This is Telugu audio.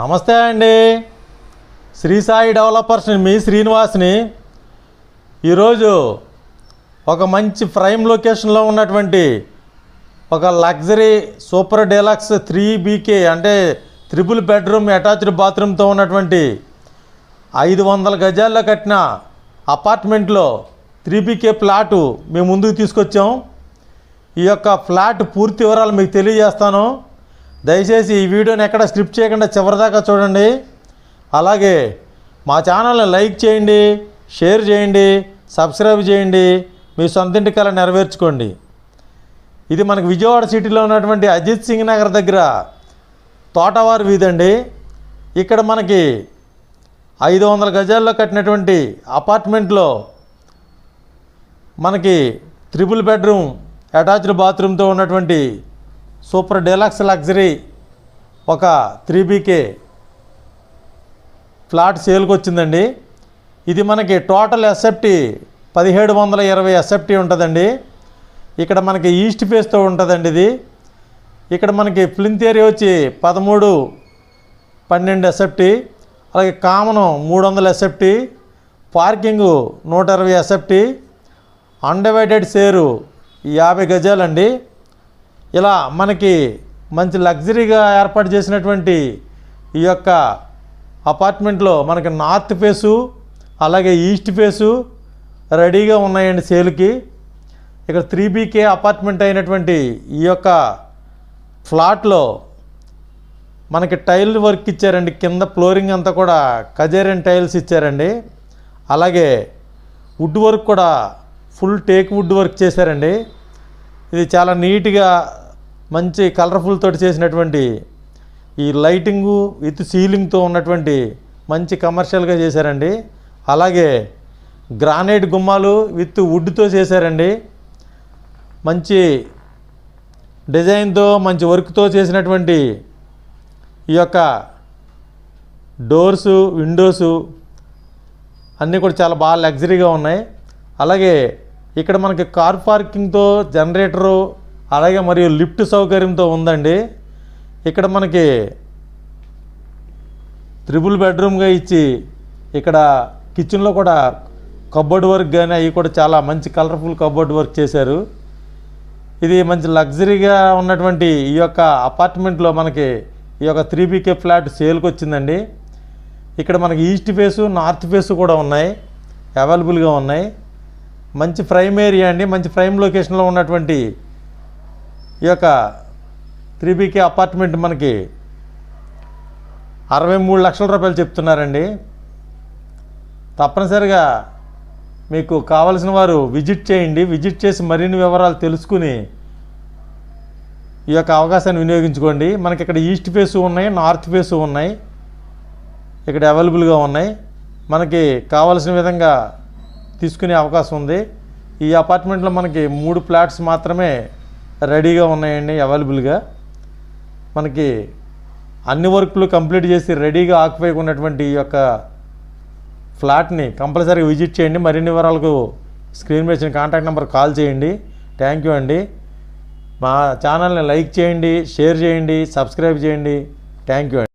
నమస్తే అండి. శ్రీ సాయి డెవలపర్స్ని మీ శ్రీనివాస్ని ఈరోజు ఒక మంచి ప్రైమ్ లొకేషన్లో ఉన్నటువంటి ఒక luxury super deluxe three BK అంటే త్రిపుల్ బెడ్రూమ్ అటాచ్డ్ బాత్రూమ్తో ఉన్నటువంటి ఐదు వందల గజాల్లో కట్టిన అపార్ట్మెంట్లో త్రీ బీకే ప్లాటు మేము ముందుకు తీసుకొచ్చాం. ఈ యొక్క ఫ్లాట్ పూర్తి వివరాలు మీకు తెలియజేస్తాను. దయచేసి ఈ వీడియోని ఎక్కడ స్క్రిప్ట్ చేయకుండా చివరిదాకా చూడండి. అలాగే మా ఛానల్ని లైక్ చేయండి షేర్ చేయండి సబ్స్క్రైబ్ చేయండి మీ సొంతింటి కళ నెరవేర్చుకోండి. ఇది మనకు విజయవాడ సిటీలో ఉన్నటువంటి అజిత్ సింగ్ నగర్ దగ్గర తోటవారి వీధి అండి ఇక్కడ మనకి ఐదు వందల గజాల్లో కట్టినటువంటి అపార్ట్మెంట్లో మనకి త్రిపుల్ బెడ్రూమ్ అటాచ్డ్ బాత్రూమ్తో ఉన్నటువంటి సూపర్ డీలక్స్ లగ్జరీ ఒక త్రీ బీకే ఫ్లాట్ సేల్కి వచ్చిందండి ఇది మనకి టోటల్ ఎస్ఎఫ్టీ పదిహేడు వందల ఇరవై ఎస్ఎఫ్టీ ఉంటుందండి. ఇక్కడ మనకి ఈస్ట్ ఫేస్తో ఉంటుందండి ఇది. ఇక్కడ మనకి ఫ్లింత్ ఏరియా వచ్చి పదమూడు పన్నెండు ఎస్ఎఫ్టీ అలాగే కామన్ మూడు వందల ఎస్ఎఫ్టీ పార్కింగు నూట ఇరవై ఎస్ఎఫ్టీ అన్డివైడెడ్ షేరు యాభై గజాలండి. ఇలా మనకి మంచి లగ్జరీగా ఏర్పాటు చేసినటువంటి ఈ యొక్క అపార్ట్మెంట్లో మనకి నార్త్ ఫేసు అలాగే ఈస్ట్ ఫేసు రెడీగా ఉన్నాయండి సేల్కి. ఇక్కడ త్రీ బీకే అపార్ట్మెంట్ అయినటువంటి ఈ యొక్క ఫ్లాట్లో మనకి టైల్ వర్క్ ఇచ్చారండి. కింద ఫ్లోరింగ్ అంతా కూడా కజేరియన్ టైల్స్ ఇచ్చారండి. అలాగే వుడ్ వర్క్ కూడా ఫుల్ టేక్ వుడ్ వర్క్ చేశారండి. ఇది చాలా నీట్గా మంచి కలర్ఫుల్ తోటి చేసినటువంటి ఈ లైటింగు విత్ సీలింగ్తో ఉన్నటువంటి మంచి కమర్షియల్గా చేశారండి. అలాగే గ్రానైట్ గుమ్మాలు విత్ వుడ్తో చేశారండి. మంచి డిజైన్తో మంచి వర్క్తో చేసినటువంటి ఈ యొక్క డోర్సు విండోసు అన్నీ కూడా చాలా బాగా లగ్జరీగా ఉన్నాయి. అలాగే ఇక్కడ మనకి కార్ పార్కింగ్తో జనరేటరు అలాగే మరియు లిఫ్ట్ సౌకర్యంతో ఉందండి. ఇక్కడ మనకి త్రిబుల్ బెడ్రూమ్గా ఇచ్చి ఇక్కడ కిచెన్లో కూడా కబోర్డ్ వర్క్ కానీ అవి కూడా చాలా మంచి కలర్ఫుల్ కబోర్డ్ వర్క్ చేశారు. ఇది మంచి లగ్జరీగా ఉన్నటువంటి ఈ యొక్క అపార్ట్మెంట్లో మనకి ఈ యొక్క త్రీ బీకే ఫ్లాట్ సేల్కి వచ్చిందండి. ఇక్కడ మనకి ఈస్ట్ ఫేసు నార్త్ ఫేసు కూడా ఉన్నాయి. అవైలబుల్గా ఉన్నాయి. మంచి ప్రైమ్ ఏరియా అండి. మంచి ప్రైమ్ లొకేషన్లో ఉన్నటువంటి ఈ యొక్క త్రీ బీకే అపార్ట్మెంట్ మనకి అరవై మూడు లక్షల రూపాయలు చెప్తున్నారండి. తప్పనిసరిగా మీకు కావలసిన వారు విజిట్ చేయండి. విజిట్ చేసి మరిన్ని వివరాలు తెలుసుకుని ఈ యొక్క అవకాశాన్ని వినియోగించుకోండి. మనకి ఇక్కడ ఈస్ట్ ఫేసు ఉన్నాయి నార్త్ ఫేసు ఉన్నాయి ఇక్కడ అవైలబుల్గా ఉన్నాయి. మనకి కావలసిన విధంగా తీసుకునే అవకాశం ఉంది. ఈ అపార్ట్మెంట్లో మనకి మూడు ఫ్లాట్స్ మాత్రమే రెడీగా ఉన్నాయండి అవైలబుల్గా మనకి అన్ని వర్క్లు కంప్లీట్ చేసి రెడీగా ఆక్యుపై ఉన్నటువంటి ఈ యొక్క ఫ్లాట్ని కంపల్సరీగా విజిట్ చేయండి. మరిన్ని వివరాలకు స్క్రీన్ మీద ఇచ్చిన కాంటాక్ట్ నెంబర్ కాల్ చేయండి. థ్యాంక్ యూ అండి. మా ఛానల్ని లైక్ చేయండి షేర్ చేయండి సబ్స్క్రైబ్ చేయండి. థ్యాంక్ యూ అండి.